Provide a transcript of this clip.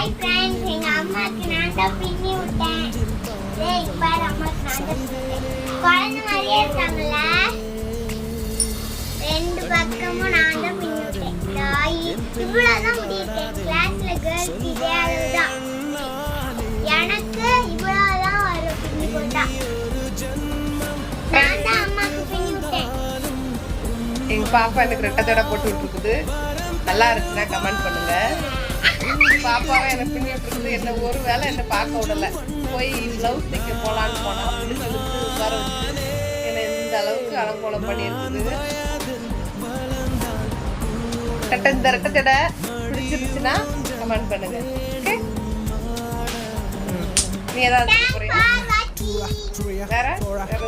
Hi friends எங்கள் அம்மாவுக்கு நான் தான் பின்னி விட்டேன் டேய் பாரு அம்மாவுக்கு நான் தான் குழந்தை மாதிரியே இருக்காங்கல்ல ரெண்டு பக்கமும் நான் தான் பின்னி விட்டேன் தாய் இவ்வளவுதான் முடியிருக்கேன் கிளாஸில் கேர்ள்ஸ் இதே அளவுதான் எனக்கு இவ்வளவுதான் வரும் பின்னி போட்டா நான் தான் அம்மாவுக்கு பின்னி விட்டேன் எங்கள் பாப்பா எனக்கு ரெட்டை தடை போட்டு விட்டுருக்குது. நல்லா இருந்துச்சுன்னா கமெண்ட் பண்ணுங்கள் பாப்பாவை எனக்கு பின்னிட்டு விட்டுருக்குது என்ன ஒரு வேலை என்ன பார்க்க விடல. போய் ப்ளவுஸ் தைக்க போலான்னு போனா அப்படின்னு இழுத்து வச்சு என்னை இந்த அளவுக்கு அலங்கோலம் பண்ணியிருக்குது. கட்ட இந்த ரெட்டை தடை பிடிச்சிருச்சுன்னா கமெண்ட் பண்ணுங்க. ஓகே நீ ஏதாவது சொல்ல வேற? வேற